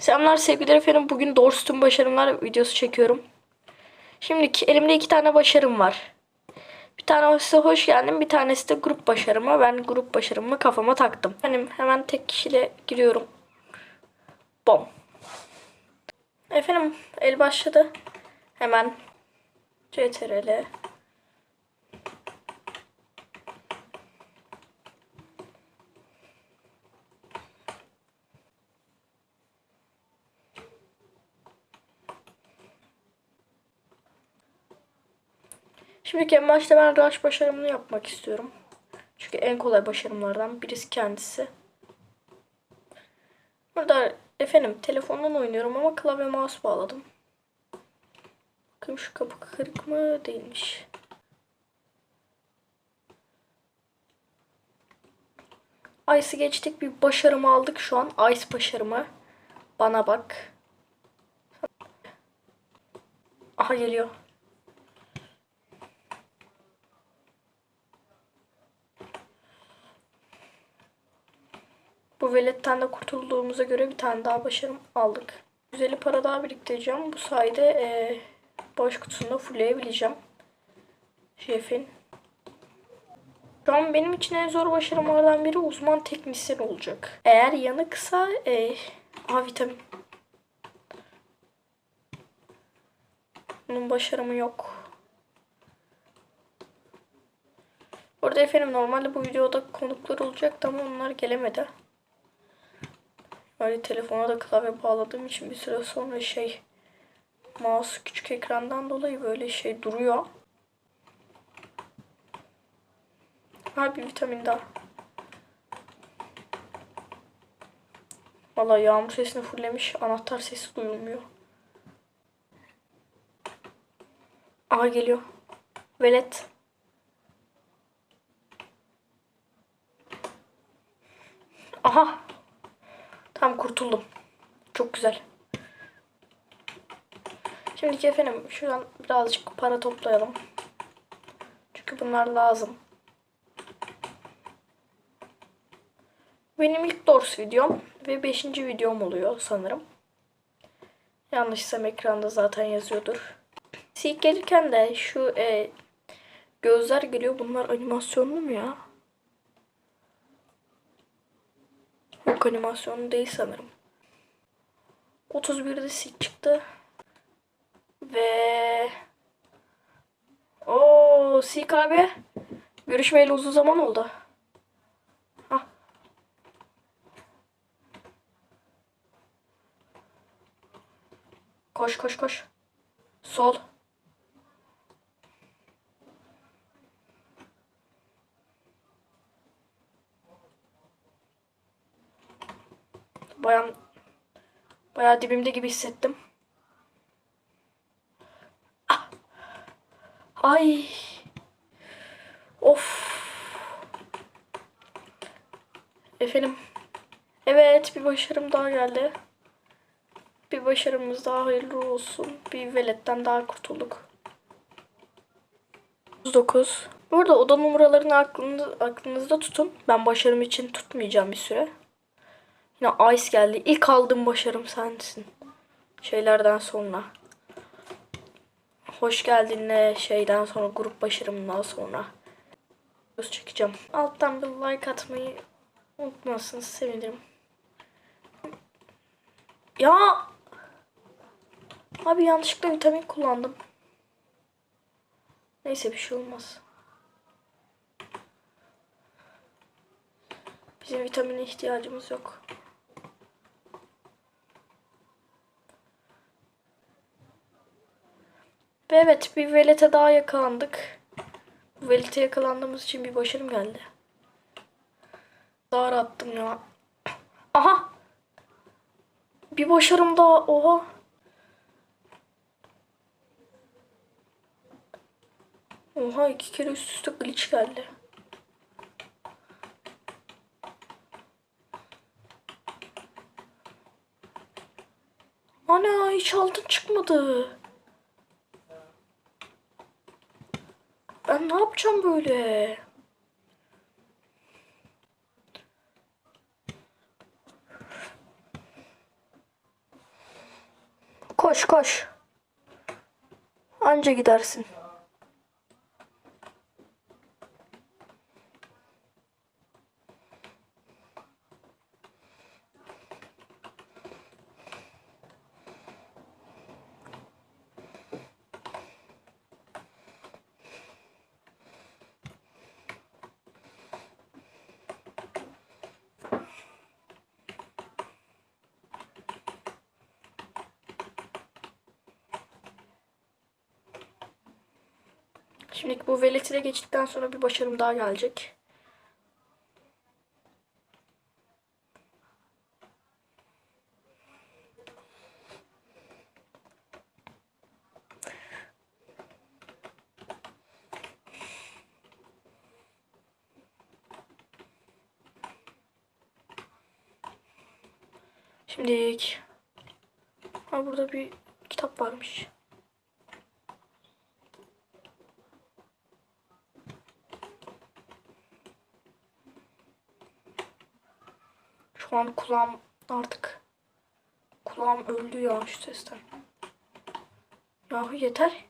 Selamlar sevgili efendim. Bugün Dorst'un başarımlar videosu çekiyorum. Şimdi elimde iki tane başarım var. Bir tane size hoş geldin. Bir tanesi de grup başarımı. Ben grup başarımı kafama taktım. Benim hemen tek kişiyle giriyorum. Bom. Efendim el başladı. Hemen CTRL. Şimdi en başta ben rush başarımını yapmak istiyorum. Çünkü en kolay başarımlardan birisi kendisi. Burada efendim telefondan oynuyorum ama klavye mouse bağladım. Bakayım şu kapı kırık mı değilmiş. Ice'ı geçtik bir başarımı aldık şu an. Ice başarımı. Bana bak. Aha geliyor. Bu veletten de kurtulduğumuza göre bir tane daha başarım aldık. Güzeli para daha biriktireceğim. Bu sayede e, boş kutusunu fullleyebileceğim. Şefin. Şu an benim için en zor başarımlardan biri uzman teknisyen olacak. Eğer yanıksa e, A vitamin. Bunun başarımı yok. Orada efendim normalde bu videoda konuklar olacaktı ama onlar gelemedi. Böyle telefona da klavye bağladığım için bir süre sonra şey mouse küçük ekrandan dolayı böyle şey duruyor. Ha bir vitamin daha. Valla yağmur sesini fullemiş. Anahtar sesi duyulmuyor. Aha geliyor. Velet. Aha. Tam kurtuldum. Çok güzel. Şimdiki efendim şuradan birazcık para toplayalım. Çünkü bunlar lazım. Benim ilk Dors videom ve 5. videom oluyor sanırım. Yanlışsam ekranda zaten yazıyordur. İlk gelirken de şu e, gözler geliyor. Bunlar animasyonlu mu ya? Yok animasyonu değil sanırım. 31'de sik çıktı. Ve o Sik abi görüşmeyeli uzun zaman oldu. Hah. Koş koş koş. Sol. Bayan bayağı dibimde gibi hissettim. Ah. Ay. Of. Efendim. Evet bir başarım daha geldi. Bir başarımız daha hayırlı olsun. Bir veletten daha kurtulduk. 39. Burada oda numaralarını aklınızda, aklınızda tutun. Ben başarım için tutmayacağım bir süre. Yine Ice geldi. İlk aldığım başarım sensin. Şeylerden sonra. Hoş geldinle şeyden sonra grup başarımından sonra. Göz çekeceğim. Alttan bir like atmayı unutmazsınız sevinirim. Ya Abi yanlışlıkla vitamin kullandım. Neyse bir şey olmaz. Bizim vitamine ihtiyacımız yok. Ve evet bir velete daha yakalandık. Bu velete yakalandığımız için bir başarım geldi. Daha attım ya. Aha. Bir başarım daha. Oha. Oha iki kere üst üste glitch geldi. Ana hiç altın çıkmadı. ne yapacağım böyle? Koş koş. Anca gidersin. Şimdi bu veletine geçtikten sonra bir başarım daha gelecek. Şimdilik. Ha burada bir kitap varmış. Şu an kulağım artık kulağım öldü ya şu sesten. Yahu yeter.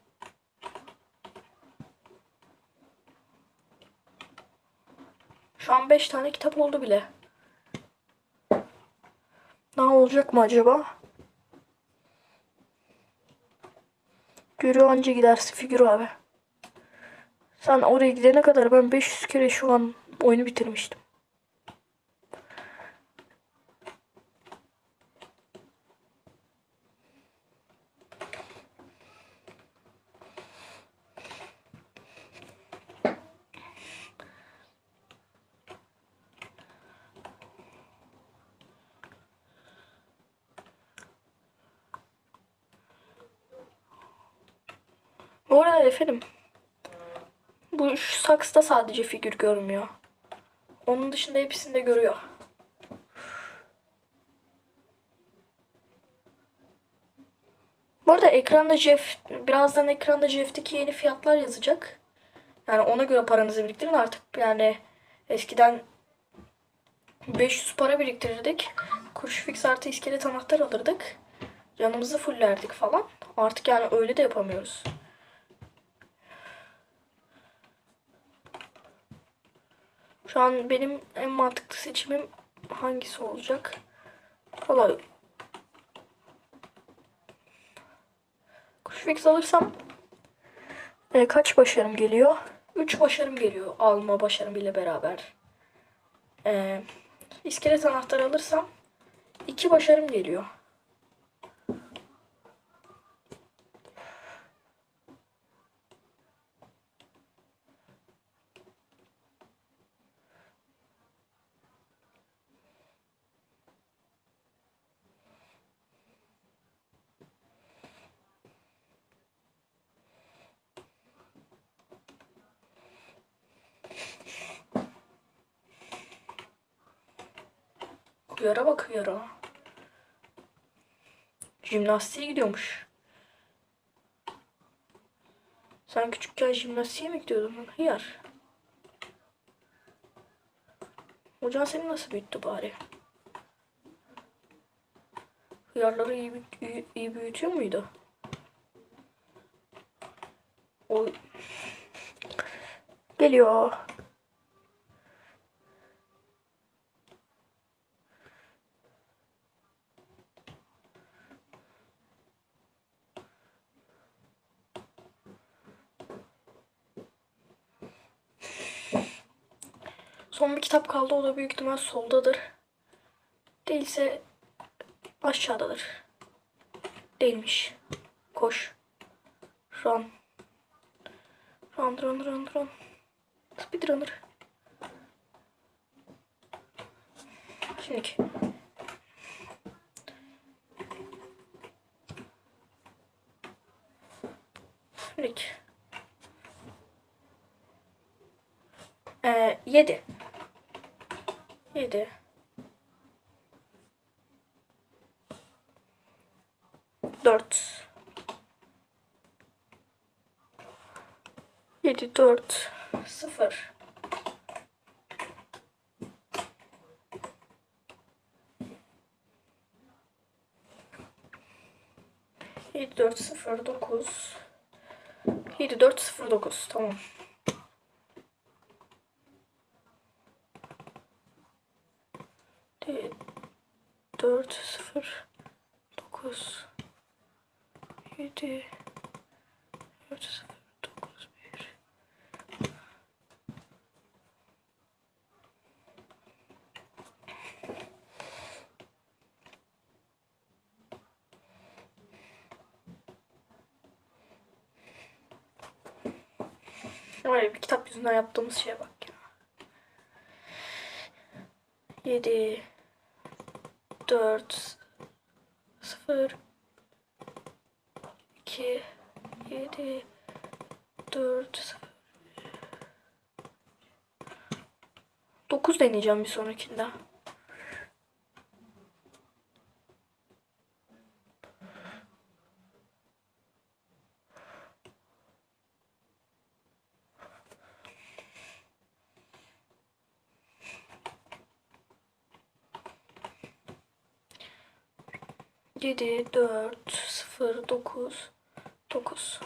Şu an 5 tane kitap oldu bile. Ne olacak mı acaba? Yürü anca gidersin figür abi. Sen oraya gidene kadar ben 500 kere şu an oyunu bitirmiştim. Bu arada efendim. Bu şu saksıda sadece figür görmüyor. Onun dışında hepsini de görüyor. Bu arada ekranda Jeff, birazdan ekranda Jeff'teki yeni fiyatlar yazacak. Yani ona göre paranızı biriktirin artık. Yani eskiden 500 para biriktirirdik. Kuruş fix artı iskelet anahtar alırdık. Canımızı fullerdik falan. Artık yani öyle de yapamıyoruz. Şu an benim en mantıklı seçimim hangisi olacak? Valla Kuşfix alırsam e, kaç başarım geliyor? 3 başarım geliyor alma başarım ile beraber. E, iskelet anahtarı alırsam 2 başarım geliyor. Yara bak yara. Jimnastiğe gidiyormuş. Sen küçükken jimnastiğe mi gidiyordun? Hıyar. Hocan seni nasıl büyüttü bari? Hıyarları iyi, iyi, iyi büyütüyor muydu? O geliyor. son bir kitap kaldı. O da büyük ihtimal soldadır. Değilse aşağıdadır. Değilmiş. Koş. Run. Run run run run. Speedrunner. Şimdi Rick. Ee, 7. Hadi. Dört. Yedi, dört, sıfır. Yedi, dört, sıfır, dokuz. Yedi, dört, sıfır, dokuz. Tamam. Bir Var ya bir kitap yüzünden yaptığımız şeye bak ya. 7 4 0 2 7 4 0 9 deneyeceğim bir sonrakinde. Yedi, dört, sıfır, dokuz, dokuz.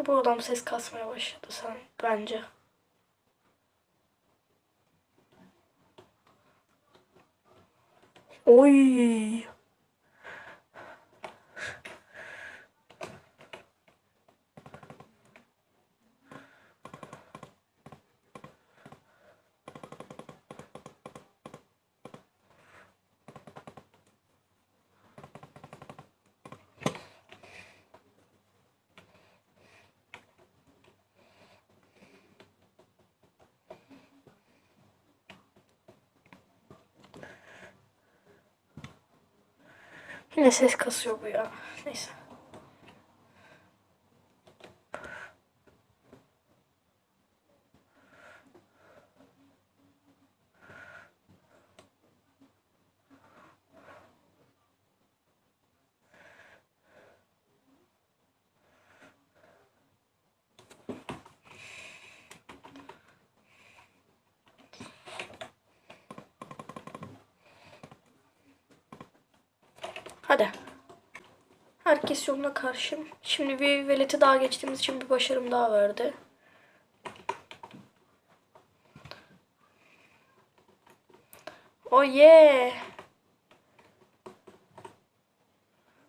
Ve bu adam ses kasmaya başladı sen bence. Oy. Yine ses kasıyor bu ya. Neyse. Hadi. Herkes yoluna karşım. Şimdi bir veleti daha geçtiğimiz için bir başarım daha verdi. Oh yeah.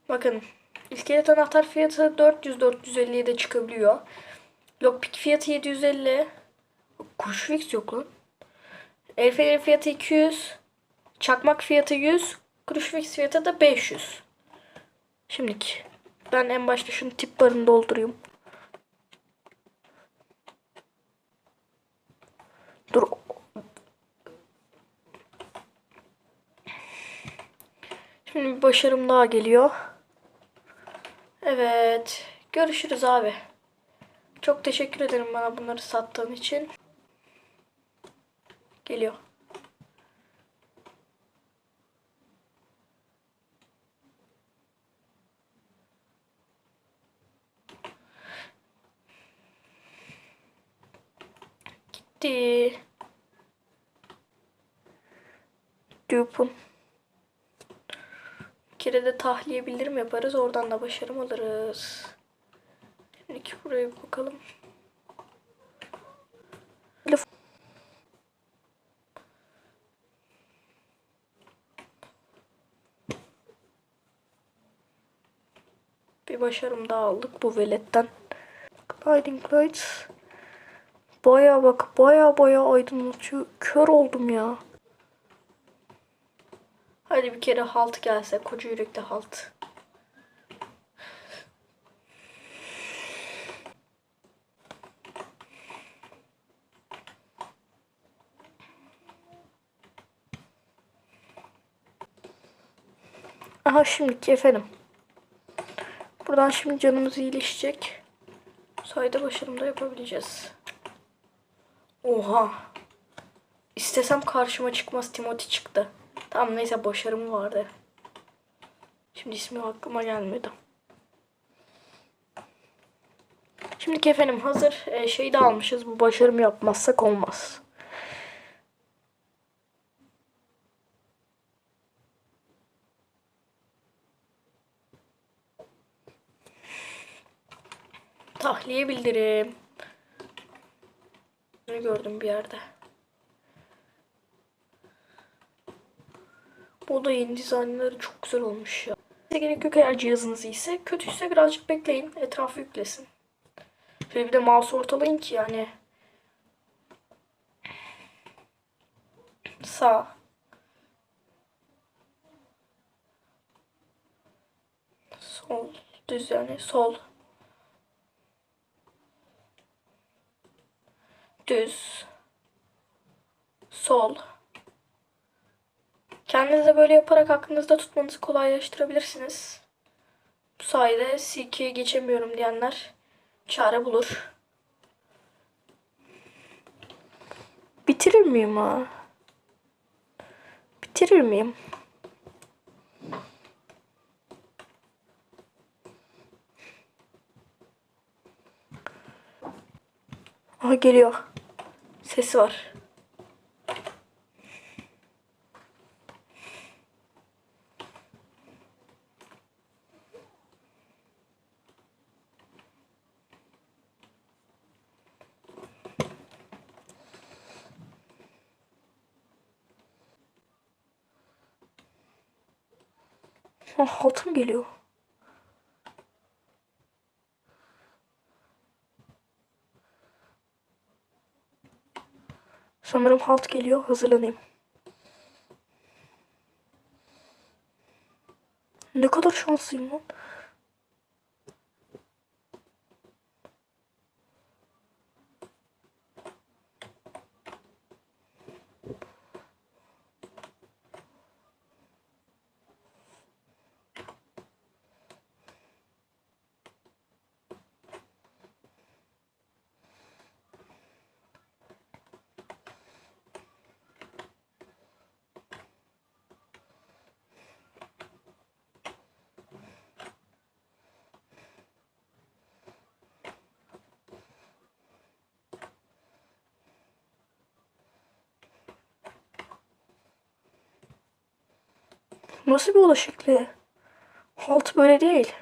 Bakın. İskelet anahtar fiyatı 400-450'ye de çıkabiliyor. Lockpick fiyatı 750. Kuruş fix yok lan. El feneri fiyatı 200. Çakmak fiyatı 100. Kuruş fix fiyatı da 500. Şimdiki. Ben en başta şunu tip barını doldurayım. Dur. Şimdi bir başarım daha geliyor. Evet. Görüşürüz abi. Çok teşekkür ederim bana bunları sattığın için. Geliyor. Gitti. Dupun. Bir kere de tahliye bildirim yaparız. Oradan da başarım alırız. Şimdi buraya bir bakalım. Bir başarım daha aldık bu veletten. Gliding lights. Baya bak baya baya aydınlatıyor. Kör oldum ya. Hadi bir kere halt gelse. Koca yürekte halt. Aha şimdiki efendim. Buradan şimdi canımız iyileşecek. Sayda başarımda yapabileceğiz. Oha. İstesem karşıma çıkmaz Timothy çıktı. Tamam neyse başarım vardı. Şimdi ismi aklıma gelmedi. Şimdi efendim hazır e, de almışız. Bu başarım yapmazsak olmaz. Tahliye bildirim. Ne gördüm bir yerde. Bu da yeni dizaynları çok güzel olmuş ya. Size gerek yok eğer cihazınız iyiyse. Kötüyse birazcık bekleyin. Etrafı yüklesin. Şöyle bir de mouse ortalayın ki yani. Sağ. Sol. Düz yani. Sol. Düz. Sol. Kendinize böyle yaparak aklınızda tutmanızı kolaylaştırabilirsiniz. Bu sayede C2'ye geçemiyorum diyenler çare bulur. Bitirir miyim ha? Bitirir miyim? Aha geliyor. Sesi var. Ha, haltım geliyor. Sanırım halt geliyor. Hazırlanayım. Ne kadar şanslıyım lan. Nasıl bir bulaşıklı? Halt böyle değil.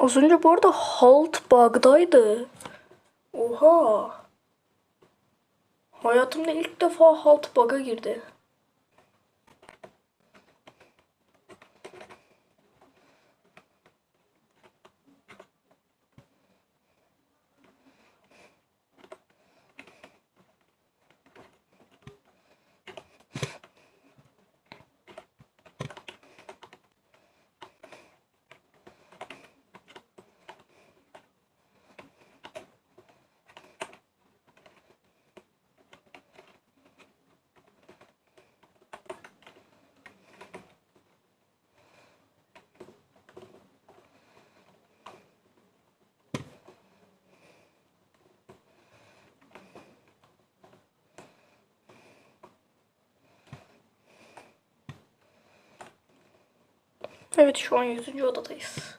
Az önce bu arada halt bug'daydı. Oha. Hayatımda ilk defa halt bug'a girdi. Evet şu an 100. odadayız.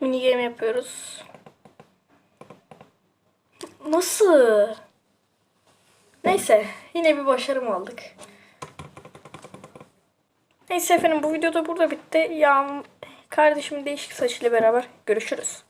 Mini game yapıyoruz. Nasıl? Neyse yine bir başarım aldık. Neyse efendim bu videoda burada bitti. Yağm kardeşimin değişik saçıyla beraber görüşürüz.